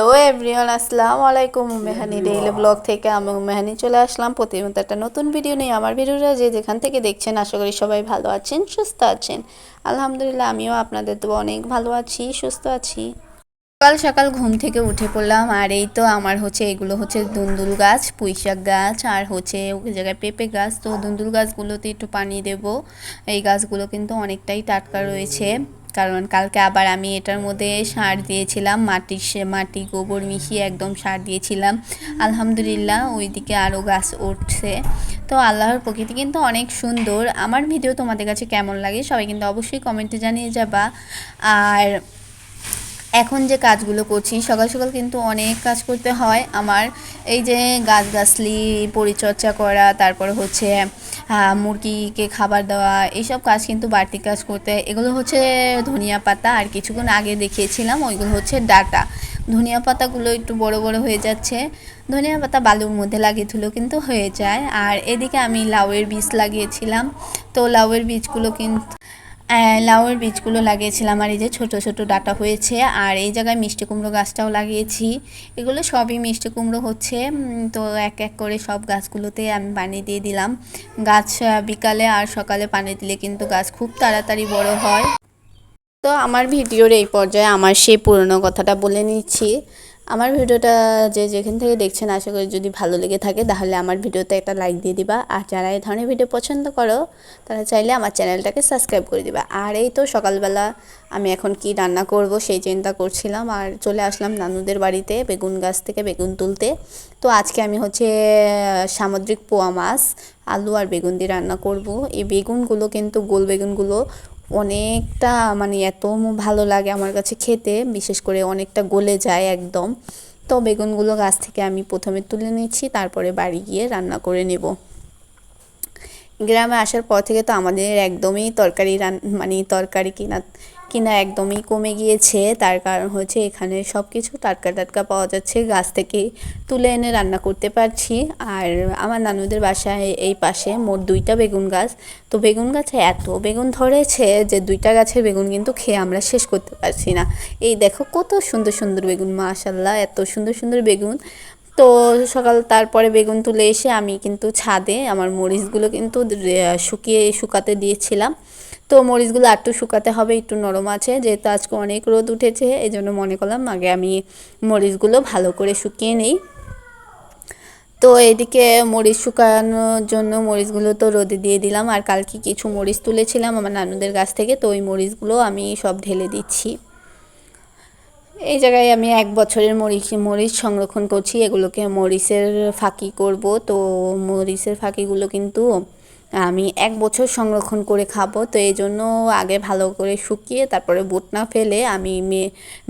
Everyone আসসালামু আলাইকুম মেহানি daily blog থেকে আমি মেহানি চলে আসলাম। প্রতিনিয়ত একটা নতুন ভিডিও নিয়ে আমার ভিডিওটা যে যেখান থেকে দেখছেন, আশা করি সবাই ভালো আছেন, সুস্থ আছেন। আলহামদুলিল্লাহ, আমিও আপনাদের তো অনেক ভালো আছি, সুস্থ আছি। সকাল সকাল ঘুম থেকে উঠে পড়লাম, আর এই তো আমার হচ্ছে, এগুলো হচ্ছে দুন্দুল গাছ, পুঁইশাক গাছ, আর হচ্ছে ওই জায়গায় পেঁপে গাছ। তো দুন্দুল গাছগুলোতে একটু পানি দেব। এই গাছগুলো কিন্তু অনেকটাই টাটকা রয়েছে। কারণ কালকে আবার আমি এটার মধ্যে সার দিয়েছিলাম, মাটি মাটি গোবর মিশিয়ে একদম সার দিয়েছিলাম। আলহামদুলিল্লাহ ওইদিকে আরও গাছ উঠছে। তো আল্লাহর প্রকৃতি কিন্তু অনেক সুন্দর। আমার ভিডিও তোমাদের কাছে কেমন লাগে সবাই কিন্তু অবশ্যই কমেন্টে জানিয়ে যাবা। আর এখন যে কাজগুলো করছি, সকাল সকাল কিন্তু অনেক কাজ করতে হয়। আমার এই যে গাছগাছলি পরিচর্যা করা, তারপর হচ্ছে মুরগিকে খাবার দেওয়া, এইসব কাজ কিন্তু বাড়তি কাজ করতে এগুলো হচ্ছে ধনিয়া পাতা, আর কিছুক্ষণ আগে দেখিয়েছিলাম, ওইগুলো হচ্ছে ডাটা। ধনিয়া পাতাগুলো একটু বড় বড় হয়ে যাচ্ছে। ধনিয়া পাতা বালুর মধ্যে লাগিয়ে ধুলো কিন্তু হয়ে যায়। আর এদিকে আমি লাউয়ের বীজ লাগিয়েছিলাম। তো লাউয়ের বীজগুলো কিন্তু লাউয়ের বীজগুলো লাগিয়েছিলাম আর এই যে ছোট ছোট ডাটা হয়েছে আর এই জায়গায় মিষ্টি কুমড়ো গাছটাও লাগিয়েছি। এগুলো সবই মিষ্টি কুমড়ো হচ্ছে। তো এক এক করে সব গাছগুলোতে আমি পানি দিয়ে দিলাম। গাছ বিকালে আর সকালে পানি দিলে কিন্তু গাছ খুব তাড়াতাড়ি বড় হয়। তো আমার ভিডিওর এই পর্যায়ে আমার সেই পুরনো কথাটা বলে নিচ্ছি। আমার ভিডিওটা যে যেখান থেকে দেখছেন, আশা করি যদি ভালো লেগে থাকে, তাহলে আমার ভিডিওতে একটা লাইক দিয়ে দিবা। আর যারা এই ধরনের ভিডিও পছন্দ করো, তারা চাইলে আমার চ্যানেলটাকে সাবস্ক্রাইব করে দিবা। আর এই তো সকালবেলা আমি এখন কি রান্না করব, সেই চিন্তা করছিলাম। আর চলে আসলাম নানুদের বাড়িতে বেগুন গাছ থেকে বেগুন তুলতে। তো আজকে আমি হচ্ছে, সামুদ্রিক পোয়া মাছ, আলু আর বেগুন দিয়ে রান্না করব। এই বেগুনগুলো কিন্তু গোল বেগুনগুলো অনেকটা মানে এত ভালো লাগে আমার কাছে খেতে, বিশেষ করে অনেকটা গলে যায় একদম। তো বেগুনগুলো গাছ থেকে আমি প্রথমে তুলে নিচ্ছি, তারপরে বাড়ি গিয়ে রান্না করে নেব। গ্রামে আসার পর থেকে তো আমাদের একদমই তরকারি রান মানে তরকারি কিনা কিনা একদমই কমে গিয়েছে, তার কারণ হচ্ছে এখানে সব কিছু টাটকা টাটকা পাওয়া যাচ্ছে, গাছ থেকে তুলে এনে রান্না করতে পারছি। আর আমার নানুদের বাসায় এই পাশে মোট দুইটা বেগুন গাছ। তো বেগুন গাছে এত বেগুন ধরেছে যে দুইটা গাছের বেগুন কিন্তু খেয়ে আমরা শেষ করতে পারছি না। এই দেখো কত সুন্দর সুন্দর বেগুন মাশাল্লাহ এত সুন্দর সুন্দর বেগুন। তো সকাল, তারপরে বেগুন তুলে এসে আমি কিন্তু ছাদে আমার মরিচগুলো কিন্তু শুকিয়ে শুকাতে দিয়েছিলাম। তো মরিচগুলো একটু শুকাতে হবে, একটু নরম আছে, যেহেতু আজকে অনেক রোদ উঠেছে এই জন্য মনে করলাম আগে আমি মরিচগুলো ভালো করে শুকিয়ে নিই। তো এদিকে মরিচ শুকানোর জন্য মরিচগুলো তো রোদে দিয়ে দিলাম, আর কালকে কিছু মরিচ তুলেছিলাম আমার নানুদের গাছ থেকে, তো ওই মরিচগুলো আমি সব ঢেলে দিচ্ছি। এই জায়গায় আমি এক বছরের মরিচ মরিচ সংরক্ষণ করছি, এগুলোকে মরিচের ফাঁকি করব, তো মরিচের ফাঁকিগুলো কিন্তু আমি এক বছর সংরক্ষণ করে খাব, তো এই জন্য আগে ভালো করে শুকিয়ে তারপরে বুট না ফেলে আমি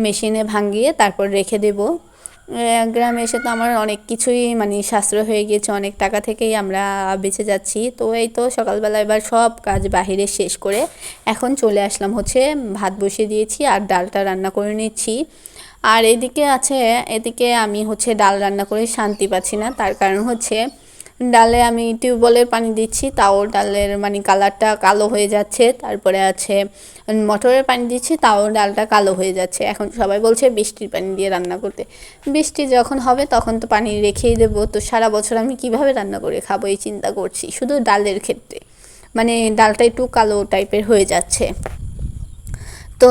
মেশিনে ভাঙিয়ে তারপর রেখে দেবো। গ্রামে এসে তো আমার অনেক কিছুই মানে সাশ্রয় হয়ে গিয়েছে, অনেক টাকা থেকেই আমরা বেঁচে যাচ্ছি। তো এই তো সকালবেলা এবার সব কাজ বাহিরে শেষ করে এখন চলে আসলাম হচ্ছে ভাত বসিয়ে দিয়েছি আর ডালটা রান্না করে নিচ্ছি। আর এদিকে আছে, এদিকে আমি হচ্ছে ডাল রান্না করে শান্তি পাচ্ছি না, তার কারণ হচ্ছে ডালে আমি টিউবওয়েলের পানি দিচ্ছি, তাও ডালের মানে কালারটা কালো হয়ে যাচ্ছে। তারপরে আছে মটরের পানি দিচ্ছি, তাও ডালটা কালো হয়ে যাচ্ছে। এখন সবাই বলছে বৃষ্টির পানি দিয়ে রান্না করতে। বৃষ্টি যখন হবে তখন তো পানি রেখেই দেবো। তো সারা বছর আমি কীভাবে রান্না করে খাব এই চিন্তা করছি, শুধু ডালের ক্ষেত্রে। মানে ডালটা একটু কালো টাইপের হয়ে যাচ্ছে। তো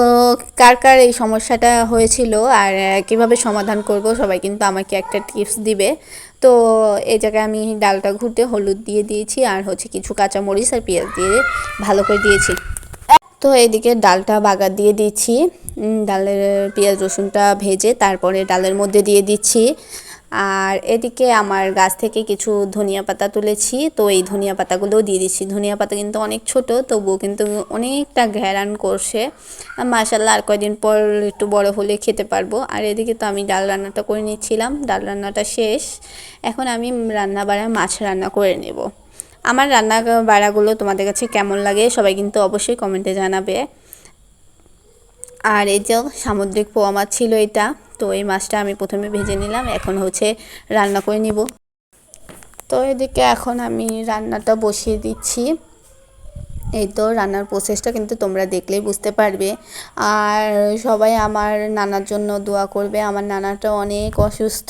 কার কার এই সমস্যাটা হয়েছিল আর কীভাবে সমাধান করব সবাই কিন্তু আমাকে একটা টিপস দিবে। তো এই জায়গায় আমি ডালটা ঘুটে হলুদ দিয়ে দিয়েছি আর হচ্ছে কিছু কাঁচা মরিচ আর পেঁয়াজ দিয়ে ভালো করে দিয়েছি। তো এদিকে ডালটা বাগার দিয়ে দিচ্ছি। ডালের পেঁয়াজ রসুনটা ভেজে তারপরে ডালের মধ্যে দিয়ে দিচ্ছি। আর এদিকে আমার গাছ থেকে কিছু ধনিয়া পাতা তুলেছি, তো এই ধনিয়া পাতাগুলোও দিয়ে দিচ্ছি। ধনিয়া পাতা কিন্তু অনেক ছোট, তবুও কিন্তু অনেকটা ঘেরান করছে। মাসাল্লাহ আর কয়দিন পর একটু বড় হলে খেতে পারব। আর এদিকে তো আমি ডাল রান্নাটা করে নিচ্ছিলাম, ডাল রান্নাটা শেষ। এখন আমি রান্না বাড়া মাছ রান্না করে নেব। আমার রান্না বাড়াগুলো তোমাদের কাছে কেমন লাগে সবাই কিন্তু অবশ্যই কমেন্টে জানাবে। আর এই যে সামুদ্রিক পোয়া মাছ ছিল এটা তো এই মাছটা আমি প্রথমে ভেজে নিলাম, এখন হচ্ছে রান্না করে নিব। তো এদিকে এখন আমি রান্নাটা বসিয়ে দিচ্ছি। এই তো রান্নার প্রসেসটা কিন্তু তোমরা দেখলেই বুঝতে পারবে। আর সবাই আমার নানার জন্য দোয়া করবে, আমার নানাটা অনেক অসুস্থ।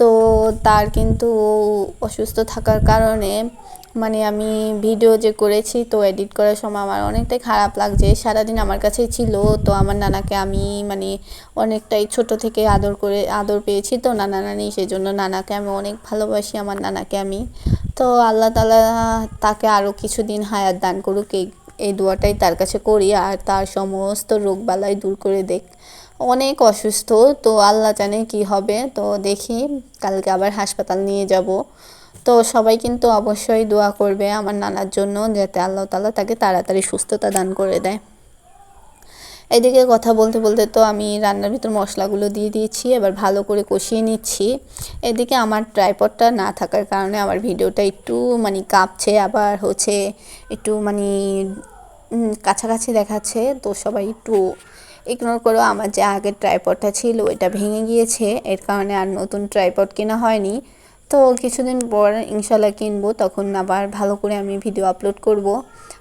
তো তার কিন্তু অসুস্থ থাকার কারণে মানে আমি ভিডিও যে করেছি, তো এডিট করার সময় আমার অনেকটাই খারাপ লাগছে। সারাদিন আমার কাছেই ছিল, তো আমার নানাকে আমি মানে অনেকটাই ছোট থেকে আদর করে, আদর পেয়েছি। তো নানা নানি সেই জন্য নানাকে আমি অনেক ভালোবাসি, আমার নানাকে আমি। তো আল্লাহ তালা তাকে আরও কিছুদিন হায়াত দান করুক, এই এই দোয়াটাই তার কাছে করি। আর তার সমস্ত রোগবালাই দূর করে দেখ। অনেক অসুস্থ, তো আল্লাহ জানে কি হবে। তো দেখি, কালকে আবার হাসপাতাল নিয়ে যাব। তো সবাই কিন্তু অবশ্যই দোয়া করবে আমার নানার জন্য যাতে আল্লাহ তালা তাকে তাড়াতাড়ি সুস্থতা দান করে দেয়। এদিকে কথা বলতে বলতে তো আমি রান্নার ভিতর মশলাগুলো দিয়ে দিয়েছি, এবার ভালো করে কষিয়ে নিচ্ছি। এদিকে আমার ট্রাইপডটা না থাকার কারণে আমার ভিডিওটা একটু মানে কাঁপছে, আবার হচ্ছে একটু মানে কাছাকাছি দেখাচ্ছে। তো সবাই একটু ইগনোর করো, আমার যে আগের ট্রাইপডটা ছিল ওইটা ভেঙে গিয়েছে, এর কারণে আর নতুন ট্রাইপড কেনা হয়নি। তো কিছুদিন পর ইনশাল্লাহ কিনবো, তখন আবার ভালো করে আমি ভিডিও আপলোড করব।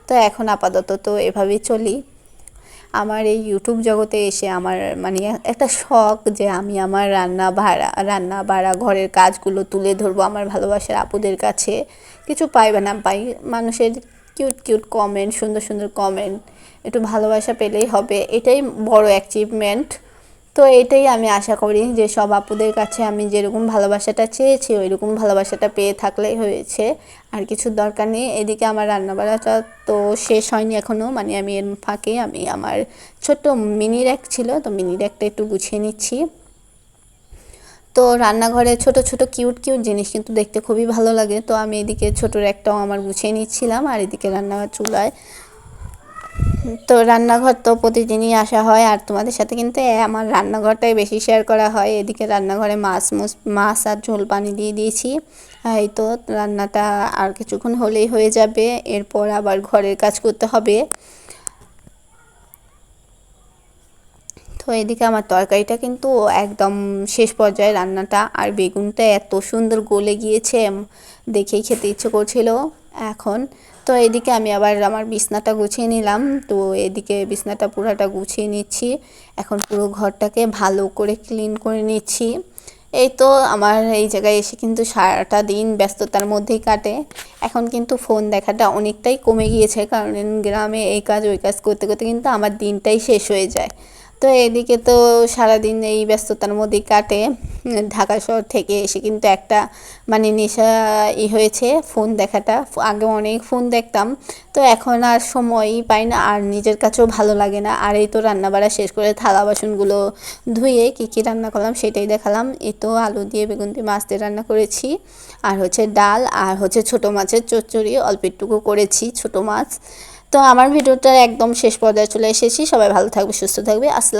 তো এখন আপাতত তো এভাবেই চলি। আমার এই ইউটিউব জগতে এসে আমার মানে একটা শখ যে আমি আমার রান্না ভাড়া, রান্না বাড়া ঘরের কাজগুলো তুলে ধরবো আমার ভালোবাসার আপুদের কাছে। কিছু পাই বা না পাই, মানুষের কিউট কিউট কমেন্ট সুন্দর সুন্দর কমেন্ট একটু ভালোবাসা পেলেই হবে। এটাই বড় অ্যাচিভমেন্ট তো এটাই আমি আশা করি যে সব আপুদের কাছে আমি যেরকম ভালোবাসাটা চেয়েছি ওই রকম ভালোবাসাটা পেয়ে থাকলেই হয়েছে। আর কিছু দরকার নেই, এদিকে আমার রান্নাবাড়াটা তো শেষ হয়নি এখনও মানে আমি এর ফাঁকে আমি আমার ছোট্ট মিনি র্যাক ছিল, তো মিনি র্যাকটা একটু গুছিয়ে নিচ্ছি। তো রান্নাঘরে ছোট ছোট কিউট কিউট জিনিস কিন্তু দেখতে খুবই ভালো লাগে, তো আমি এদিকে ছোট র্যাকটাও আমার গুছিয়ে নিচ্ছিলাম, আর এদিকে রান্না চুলায় তো রান্নাঘর তো প্রতিদিনই আসা হয়, আর তোমাদের সাথে কিন্তু আমার রান্নাঘরটাই বেশি শেয়ার করা হয়। এদিকে রান্নাঘরে মাছ মুছ, মাছ আর ঝোল পানি দিয়ে দিয়েছি। এই তো রান্নাটা আর কিছুক্ষণ হলেই হয়ে যাবে, এরপর আবার ঘরের কাজ করতে হবে। তো এদিকে আমার তরকারিটা কিন্তু একদম শেষ পর্যায়ে রান্নাটা, আর বেগুনটা এত সুন্দর গলে গিয়েছে, দেখেই খেতে ইচ্ছে করছিল। এখন তো এদিকে আমি আবার আমার বিছনাটা গুছিয়ে নিলাম। তো এদিকে বিছনাটা পুরাটা গুছিয়ে নিচ্ছি। এখন পুরো ঘরটাকে ভালো করে ক্লিন করে নিচ্ছি। এই তো আমার এই জায়গায় এসে কিন্তু সারাটা দিন ব্যস্ততার মধ্যেই কাটে। এখন কিন্তু ফোন দেখাটা অনেকটাই কমে গিয়েছে, কারণ গ্রামে এই কাজ, ওই কাজ করতে করতে কিন্তু আমার দিনটাই শেষ হয়ে যায়। তো এদিকে তো সারাদিন এই ব্যস্ততার মধ্যেই কাটে। ঢাকা শহর থেকে এসে কিন্তু একটা মানে নেশা ই হয়েছে ফোন দেখাটা। আগে অনেক ফোন দেখতাম। তো এখন আর সময়ই পাই না, আর নিজের কাছেও ভালো লাগে না। আর এই তো রান্নাবাড়া শেষ করে থালা বাসনগুলো ধুয়ে কী কী রান্না করলাম সেটাই দেখালাম। এই তো আলু দিয়ে বেগুন দিয়ে মাছ দিয়ে রান্না করেছি। আর হচ্ছে ডাল, আর হচ্ছে ছোটো মাছের চচ্চড়ি, অল্প একটুকু করেছি ছোটো মাছ। তো আমার ভিডিওটা একদম শেষ পর্যায়ে চলে এসেছি। সবাই ভালো থাকবে, সুস্থ থাকবে। আসসালাম।